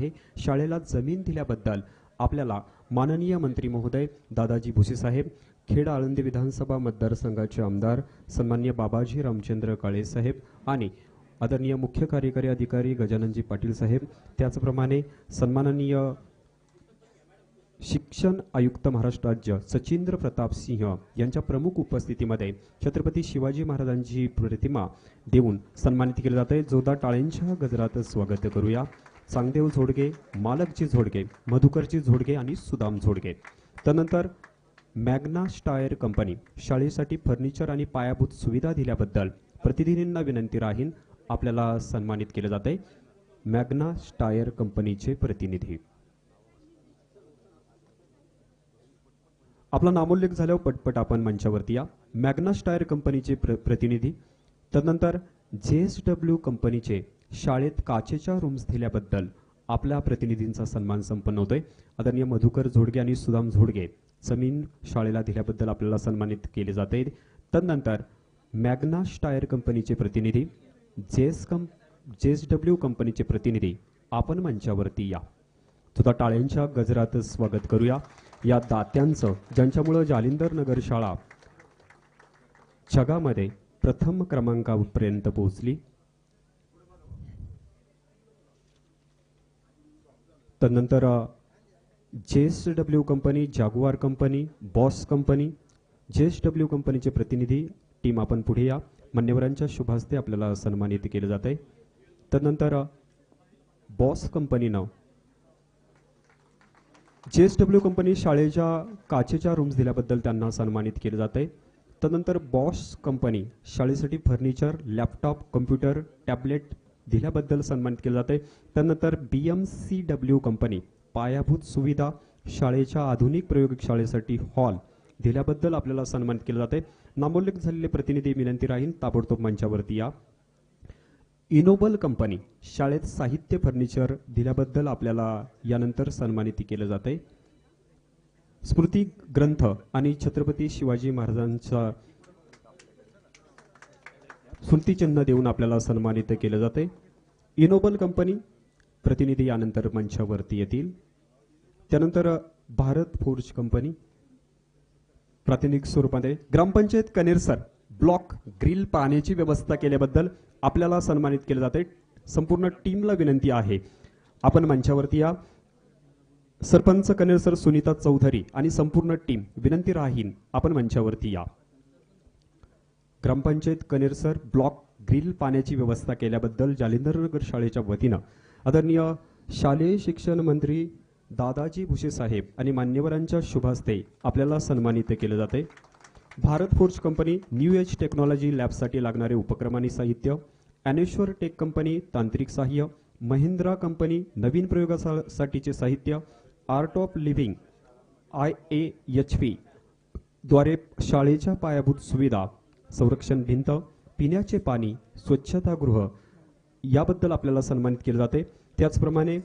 आहे. शाळेला जमीन दिल्याबद्दल आपल्याला माननीय मंत्री महोदय दादाजी भुसे साहेब खेड आळंदी विधानसभा मतदारसंघाचे आमदार सन्मान्य बाबाजी रामचंद्र काळे साहेब आणि आदरणीय मुख्य कार्यकारी अधिकारी गजाननजी पाटील साहेब त्याचप्रमाणे सन्माननीय शिक्षण आयुक्त महाराष्ट्र राज्य सचिंद्र प्रताप सिंह यांच्या प्रमुख उपस्थितीमध्ये छत्रपती शिवाजी महाराजांची प्रतिमा देऊन सन्मानित केली जाते. जोरदार टाळ्यांच्या गजरात स्वागत करूया. चांगदेव झोडगे मालकजी झोडगे मधुकरजी झोडगे आणि सुदाम झोडगे. त्यानंतर मॅग्ना स्टायर कंपनी शाळेसाठी फर्निचर आणि पायाभूत सुविधा दिल्याबद्दल प्रतिनिधींना विनंती राहीन आपल्याला सन्मानित केले जाते मॅग्ना स्टायर कंपनीचे प्रतिनिधी. आपला नामोल्लेख झाल्यावर पटपट आपण मंचावरती या. मॅग्ना स्टायर कंपनीचे प्र प्रतिनिधी. तदनंतर जे एस डब्ल्यू कंपनीचे शाळेत काचेच्या रूम्स दिल्याबद्दल आपल्या प्रतिनिधींचा सन्मान संपन्न होतोय. आदरणीय मधुकर झोडगे आणि सुदाम झोडगे जमीन शाळेला दिल्याबद्दल आपल्याला सन्मानित केले जाते तदनंतर मॅग्नास टायर कंपनीचे प्रतिनिधी जेस कं जेस डब्ल्यू कंपनीचे प्रतिनिधी आपण मंचावरती या. सुद्धा टाळ्यांच्या गजरात स्वागत करूया. या दात्यांचं ज्यांच्यामुळं जालिंदर नगर शाळा जगामध्ये प्रथम क्रमांकापर्यंत पोहोचली तदनंतर J S W company Jaguar company Bosch company J S W कंपनीचे प्रतिनिधी टीम आपण पुढे या. मान्यवरांच्या शुभास्ते आपल्याला सन्मानित केलं जात आहे. तदनंतर बॉस कंपनीनं जे एस डब्ल्यू कंपनी शाळेच्या काचेच्या रूम्स दिल्याबद्दल त्यांना सन्मानित केलं जात आहे. तदनंतर बॉस कंपनी शाळेसाठी फर्निचर लॅपटॉप कम्प्युटर टॅबलेट दिल्याबद्दल सन्मानित केलं जाते आहे त्यानंतर B M C W company पायाभूत सुविधा शाळेच्या आधुनिक प्रयोगशाळेसाठी हॉल दिल्याबद्दल आपल्याला सन्मानित केलं जाते नामोल्लेख झालेले प्रतिनिधी विनंती राहीन ताबडतोब मंचावरती या. इनोबल कंपनी शाळेत साहित्य फर्निचर दिल्याबद्दल आपल्याला यानंतर सन्मानित केलं जाते स्मृती ग्रंथ आणि छत्रपती शिवाजी महाराजांचा स्मृतिचिन्ह देऊन आपल्याला सन्मानित केलं जाते. इनोबल कंपनी प्रतिनिधी यानंतर मंचावरती येतील. त्यानंतर भारत फोर्ज कंपनी प्रातिनिधिक स्वरूपामध्ये. ग्रामपंचायत कनेरसर ब्लॉक ग्रिल पाण्याची व्यवस्था केल्याबद्दल आपल्याला सन्मानित केले जाते. संपूर्ण टीमला विनंती आहे. आपण मंचावरती या. सरपंच कनेरसर सुनीता चौधरी आणि संपूर्ण टीम विनंती राहीन. आपण मंचावरती या. ग्रामपंचायत कनेरसर ब्लॉक ग्रिल पाण्याची व्यवस्था केल्याबद्दल जालिंदरनगर शाळेच्या वतीनं आदरणीय शालेय शिक्षण मंत्री दादाजी भुसे साहेब आणि मान्यवरांच्या शुभास्ते आपल्याला सन्मानित केलं जाते. Bharat Forge company new age technology लॅबसाठी लागणारे उपक्रम आणि साहित्य ॲनेश्वर टेक कंपनी तांत्रिक सहाय्य महिंद्रा कंपनी नवीन प्रयोगासाठीचे साहित्य Art of Living I A H P द्वारे शाळेच्या पायाभूत सुविधा संरक्षण भिंत पिण्याचे पाणी स्वच्छतागृह याबद्दल आपल्याला सन्मानित केले जाते. त्याचप्रमाणे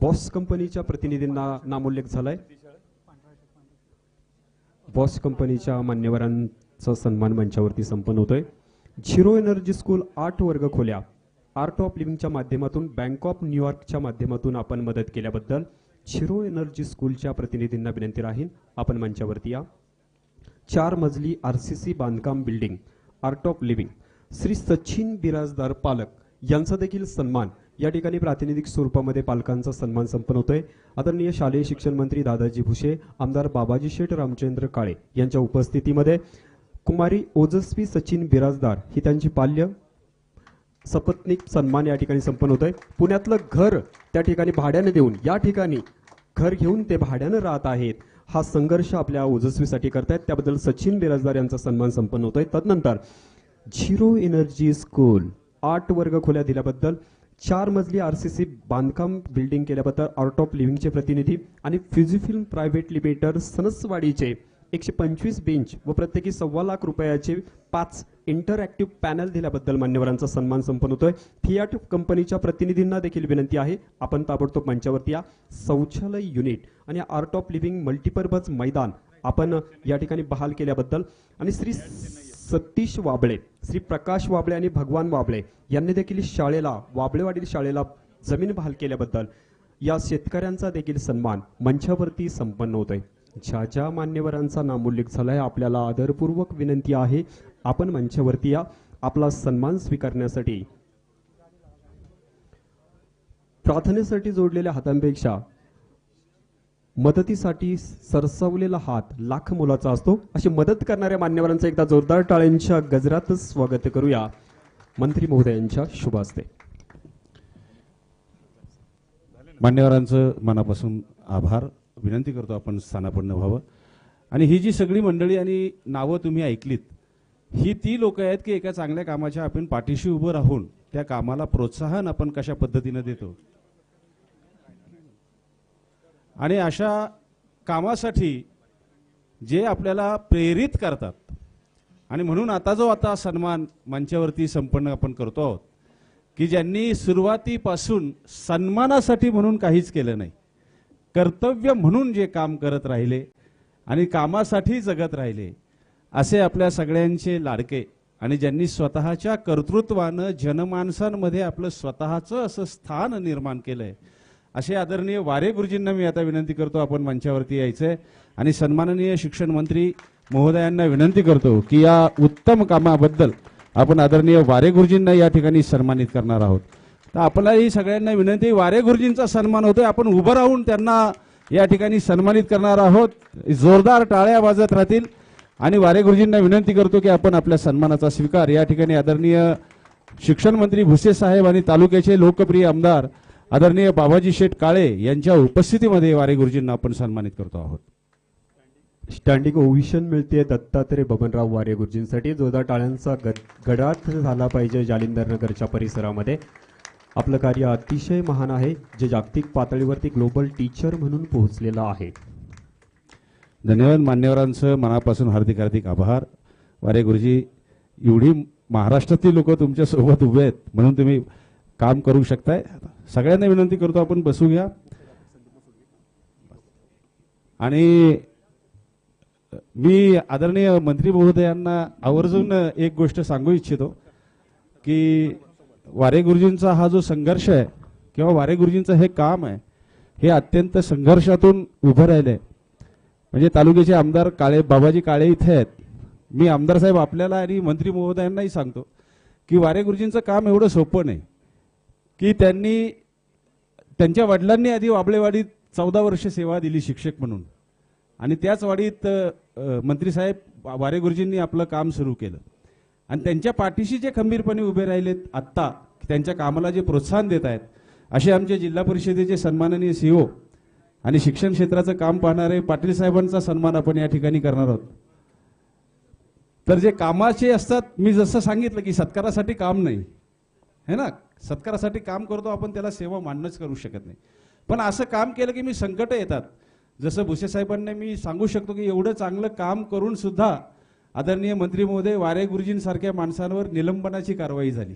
बॉस कंपनीच्या प्रतिनिधींना नामोल्लेख झालाय. बॉस कंपनीच्या मान्यवरांचा सन्मान मंचावरती संपन्न होतोय. झिरो एनर्जी स्कूल आठ वर्ग खोल्या. आर्ट ऑफ लिव्हिंगच्या माध्यमातून बँक ऑफ न्यूयॉर्कच्या माध्यमातून आपण मदत केल्याबद्दल झिरो एनर्जी स्कूलच्या प्रतिनिधींना विनंती राहील. आपण मंचावरती या. चार मजली आर सी सी बांधकाम building Art of Living Shri Sachin Birajdar पालक यांचा देखील सन्मान. या ठिकाणी प्रातिनिधिक स्वरूपामध्ये पालकांचा सन्मान संपन्न होतोय. आदरणीय शालेय शिक्षण मंत्री दादाजी भुसे आमदार बाबाजी शेठ रामचंद्र काळे यांच्या उपस्थितीमध्ये कुमारी ओजस्वी सचिन बिराजदार ही त्यांची पाल्य सपत्निक सन्मान या ठिकाणी संपन्न होतोय. पुण्यातलं घर त्या ठिकाणी भाड्याने देऊन या ठिकाणी घर घेऊन ते भाड्यानं राहत आहेत. हा संघर्ष आपल्या ओजस्वीसाठी करतायत. त्याबद्दल सचिन बिराजदार यांचा सन्मान संपन्न होतोय. तदनंतर झिरो एनर्जी स्कूल आठ वर्ग खोल्या दिल्याबद्दल चार मजली आर सी सी बांधकाम बिल्डिंग केल्याबद्दल आर्ट ऑफ लिव्हिंगचे प्रतिनिधी आणि फिजिफिल्म प्रायव्हेट लिमिटेड सनसवाडीचे एकशे पंचवीस बेंच व प्रत्येकी सव्वा लाख रुपयाचे पाच इंटरॅक्टिव्ह पॅनल दिल्याबद्दल मान्यवरांचा सन्मान संपन्न होतोय. फियाट कंपनीच्या प्रतिनिधींना देखील विनंती आहे. आपण ताबडतोब मंचावरती या शौचालय युनिट आणि आर्ट ऑफ लिव्हिंग मल्टीपर्पज मैदान आपण या ठिकाणी बहाल केल्याबद्दल आणि श्री सतीश वाबळे श्री प्रकाश वाबळे आणि भगवान वाबळे यांनी देखील शाळेला वाबळेवाडील शाळेला जमीन बहाल केल्याबद्दल या शेतकऱ्यांचा देखील सन्मान मंचावरती संपन्न होतोय. ज्या ज्या मान्यवरांचा नामोल्लेख झालाय आपल्याला आदरपूर्वक विनंती आहे आपण मंचावरती या. आपला सन्मान स्वीकारण्यासाठी. प्रार्थनेसाठी जोडलेल्या हातांपेक्षा मदतीसाठी सरसावलेला हात लाख मोलाचा असतो. अशी मदत करणाऱ्या मान्यवरांचा एकदा जोरदार टाळ्यांच्या गजरातच स्वागत करूया. मंत्री महोदयांच्या शुभ हस्ते मान्यवरांचं मनापासून आभार. विनंती करतो आपण स्थानापन्न व्हावं. आणि ही जी सगळी मंडळी आणि नावं तुम्ही ऐकलीत ही ती लोक आहेत की एका चांगल्या कामाच्या आपण पाठीशी उभं राहून त्या कामाला प्रोत्साहन आपण कशा पद्धतीनं देतो? आणि अशा कामासाठी जे आपल्याला प्रेरित करतात आणि म्हणून आता जो आता सन्मान मंचावरती संपन्न आपण करतो आहोत की ज्यांनी सुरुवातीपासून सन्मानासाठी म्हणून काहीच केलं नाही कर्तव्य म्हणून जे काम करत राहिले आणि कामासाठी जगत राहिले असे आपल्या सगळ्यांचे लाडके आणि ज्यांनी स्वतःच्या कर्तृत्वानं जनमानसांमध्ये आपलं स्वतःचं असं स्थान निर्माण केलंय असे आदरणीय वारे गुरुजींना मी आता विनंती करतो आपण मंचावरती यायचंय. आणि सन्माननीय शिक्षण मंत्री महोदयांना विनंती करतो की या उत्तम कामाबद्दल आपण आदरणीय वारे गुरुजींना या ठिकाणी सन्मानित करणार आहोत. तर आपल्याही सगळ्यांना विनंती वारे गुरुजींचा सन्मान होतोय. आपण उभं राहून त्यांना या ठिकाणी सन्मानित करणार आहोत. जोरदार टाळ्या वाजत राहतील. आणि वारे गुरुजींना विनंती करतो की आपण आपल्या सन्मानाचा स्वीकार. या ठिकाणी आदरणीय शिक्षण मंत्री भुसे साहेब आणि तालुक्याचे लोकप्रिय आमदार आदरणीय बाबाजी शेठ काळे यांच्या उपस्थितीमध्ये वारे गुरुजींना आपण सन्मानित करतो आहोत. स्टँडिंग ओव्हिशन मिळते दत्तात्रय बबनराव वारे गुरुजींसाठी. जोरदार टाळ्यांचा गड- गडात झाला पाहिजे जालिंदर नगरच्या परिसरामध्ये. आपलं कार्य अतिशय महान आहे जे जागतिक पातळीवरती ग्लोबल टीचर म्हणून पोहोचलेलं आहे. धन्यवाद मान्यवरांचं मनापासून हार्दिक हार्दिक आभार. वारे गुरुजी एवढी महाराष्ट्रातली लोक तुमच्यासोबत उभे आहेत म्हणून तुम्ही काम करू शकताय. सगळ्यांना विनंती करतो आपण बसू घ्या आणि मी आदरणीय मंत्री महोदयांना आवर्जून एक गोष्ट सांगू इच्छितो की वारे गुरुजींचा हा जो संघर्ष आहे किंवा वारे गुरुजींचं हे काम आहे हे अत्यंत संघर्षातून उभं राहिलंय. म्हणजे तालुक्याचे आमदार काळे बाबाजी काळे इथे आहेत. मी आमदार साहेब आपल्याला आणि मंत्री महोदयांनाही सांगतो की वारे गुरुजींचं काम एवढं सोपं नाही. की त्यांनी त्यांच्या वडिलांनी आधी वाबळेवाडीत चौदा वर्ष सेवा दिली शिक्षक म्हणून. आणि त्याच वाडीत मंत्री साहेब वारे गुरुजींनी आपलं काम सुरू केलं. आणि त्यांच्या पाठीशी जे खंबीरपणे उभे राहिलेत आत्ता त्यांच्या कामाला जे प्रोत्साहन देत आहेत असे आमचे जिल्हा परिषदेचे सन्माननीय सीओ आणि शिक्षण क्षेत्राचं काम पाहणारे पाटील साहेबांचा सन्मान आपण या ठिकाणी करणार आहोत. तर जे कामाचे असतात मी जसं सांगितलं की सत्कारासाठी काम नाही. है ना? सत्कारासाठी काम करतो आपण त्याला सेवा मांडणंच करू शकत नाही. पण असं काम केलं की मी संकट येतात. जसं भुसे साहेबांना मी सांगू शकतो की एवढं चांगलं काम करून सुद्धा आदरणीय मंत्री महोदय वारे गुरुजींसारख्या माणसांवर निलंबनाची कारवाई झाली.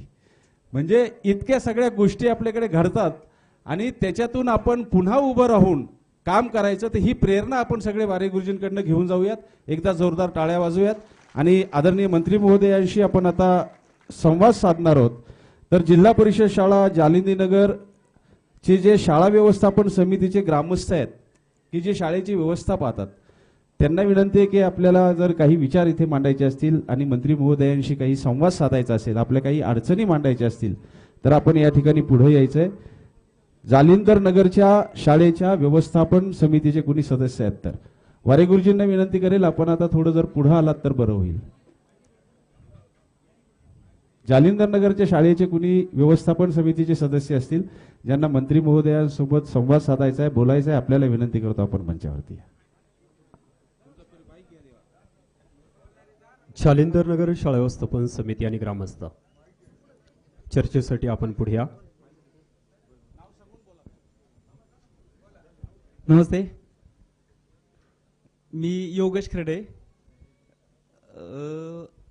म्हणजे इतक्या सगळ्या गोष्टी आपल्याकडे घडतात आणि त्याच्यातून आपण पुन्हा उभं राहून काम करायचं तर ही प्रेरणा आपण सगळे वारे गुरुजींकडनं घेऊन जाऊयात. एकदा जोरदार टाळ्या वाजूयात आणि आदरणीय मंत्री महोदयांशी आपण आता संवाद साधणार आहोत. तर जिल्हा परिषद शाळा जालिंदीनगर चे जे शाळा व्यवस्थापन समितीचे ग्रामस्थ आहेत की जे शाळेची व्यवस्था पाहतात त्यांना विनंती आहे की आपल्याला जर काही विचार इथे मांडायचे असतील आणि मंत्री महोदयांशी काही संवाद साधायचा असेल आपल्या काही अडचणी मांडायच्या असतील तर आपण या ठिकाणी पुढे यायचंय. जालिंदर नगरच्या शाळेच्या व्यवस्थापन समितीचे कुणी सदस्य आहेत तर? वारे गुरुजींना विनंती करेल आपण आता थोडं जर पुढे आलात तर बरं होईल. जालिंदर नगरच्या शाळेचे कुणी व्यवस्थापन समितीचे सदस्य असतील ज्यांना मंत्री महोदयांसोबत संवाद साधायचा आहे बोलायचा आहे आपल्याला विनंती करतो आपण मंचावरती शालिंदर नगर शाळा व्यवस्थापन समिती आणि ग्रामस्थ. चर्चेसाठी आपण पुढे या. नमस्ते. मी योगेश खर्डे.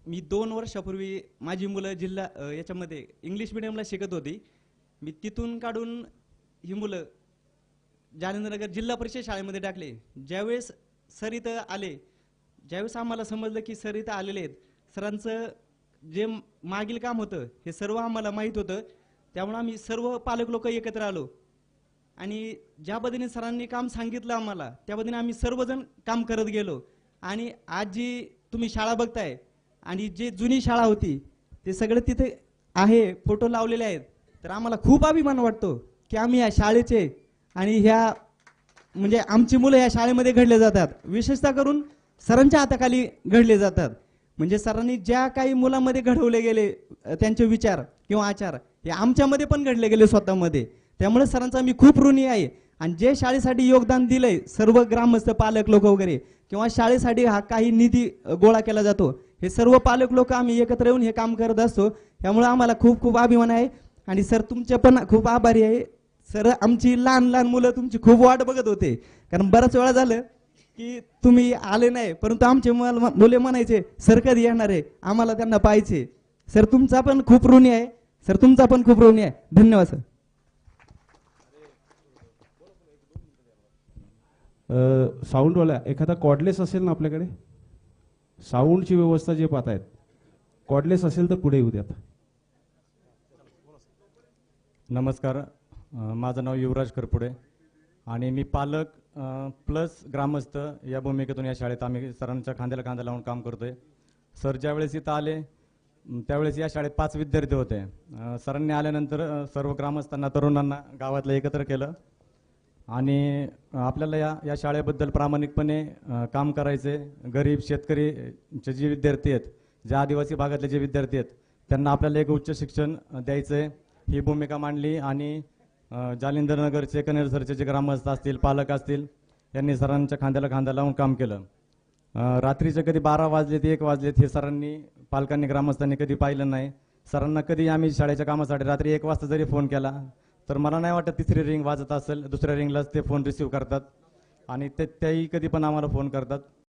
मी दोन वर्षापूर्वी माझी मुलं जिल्हा याच्यामध्ये इंग्लिश मिडियमला शिकत होती. मी तिथून काढून ही मुलं जालंधरनगर जिल्हा परिषद शाळेमध्ये टाकले. ज्यावेळेस सर इथं आले ज्यावेळेस आम्हाला समजलं की सर इथं आलेले आहेत सरांचं जे मागील काम होतं हे सर्व आम्हाला माहीत होतं त्यामुळे आम्ही सर्व पालक लोक एकत्र आलो. आणि ज्या पद्धतीने सरांनी काम सांगितलं आम्हाला त्या पद्धतीने आम्ही सर्वजण काम करत गेलो. आणि आज जी तुम्ही शाळा बघताय आणि जी जुनी शाळा होती ते सगळं तिथे आहे फोटो लावलेले आहेत. तर आम्हाला खूप अभिमान वाटतो की आम्ही या शाळेचे आणि ह्या म्हणजे आमची मुलं या शाळेमध्ये घडले जातात. विशेषतः करून सरांच्या हाताखाली घडले जातात. म्हणजे सरांनी ज्या काही मुलांमध्ये घडवले गेले त्यांचे विचार किंवा आचार हे आमच्यामध्ये पण घडले गेले स्वतःमध्ये. त्यामुळे सरांचा मी खूप ऋणी आहे. आणि जे शाळेसाठी योगदान दिलंय सर्व ग्रामस्थ पालक लोक वगैरे किंवा शाळेसाठी हा काही निधी गोळा केला जातो हे सर्व पालक लोक आम्ही एकत्र येऊन हे काम करत असतो. त्यामुळे आम्हाला खूप खूप अभिमान आहे. आणि सर तुमचे पण खूप आभारी आहे. सर आमची लहान लहान मुलं तुमची खूप वाट बघत होते. कारण बऱ्याच वेळा झालं की तुम्ही आले नाही परंतु आमचे मुल- मुले म्हणायचे सर कधी येणार आहे? आम्हाला त्यांना पाहिजे सर तुमचा पण खूप ऋणी आहे. सर तुमचा पण खूप ऋणी आहे. धन्यवाद सर. साऊंडवाला एखादा कॉर्डलेस असेल ना आपल्याकडे? साऊंडची व्यवस्था जे पाहतायत कॉर्डलेस असेल तर पुढे येऊ द्यात नमस्कार. माझं नाव युवराज करपुडे आणि मी पालक प्लस ग्रामस्थ या भूमिकेतून या शाळेत आम्ही सरांच्या खांद्याला खांदा लावून काम करतोय. सर ज्यावेळेस इथं आले त्यावेळेस या शाळेत पाच विद्यार्थी होते. सरांनी आल्यानंतर सर्व ग्रामस्थांना तरुणांना गावातलं एकत्र केलं. आणि आपल्याला या या शाळेबद्दल प्रामाणिकपणे काम करायचे. गरीब शेतकरी चे जे विद्यार्थी आहेत जे आदिवासी भागातले जे विद्यार्थी आहेत त्यांना आपल्याला एक उच्च शिक्षण द्यायचं आहे ही भूमिका मांडली आणि जालिंदरनगरचे कनेर सरचे जे ग्रामस्थ असतील पालक असतील यांनी सरांच्या खांद्याला खांदा लावून काम केलं. रात्रीचे कधी बारा वाजलेत एक वाजलेत हे सरांनी पालकांनी ग्रामस्थांनी कधी पाहिलं नाही. सरांना कधी आम्ही शाळेच्या कामासाठी रात्री एक वाजता जरी फोन केला तर मला नाही वाटत तिसरी रिंग वाजत असेल दुसऱ्या रिंगलाच ते फोन रिसिव्ह करतात. आणि ते त्याही कधी पण आम्हाला फोन करतात.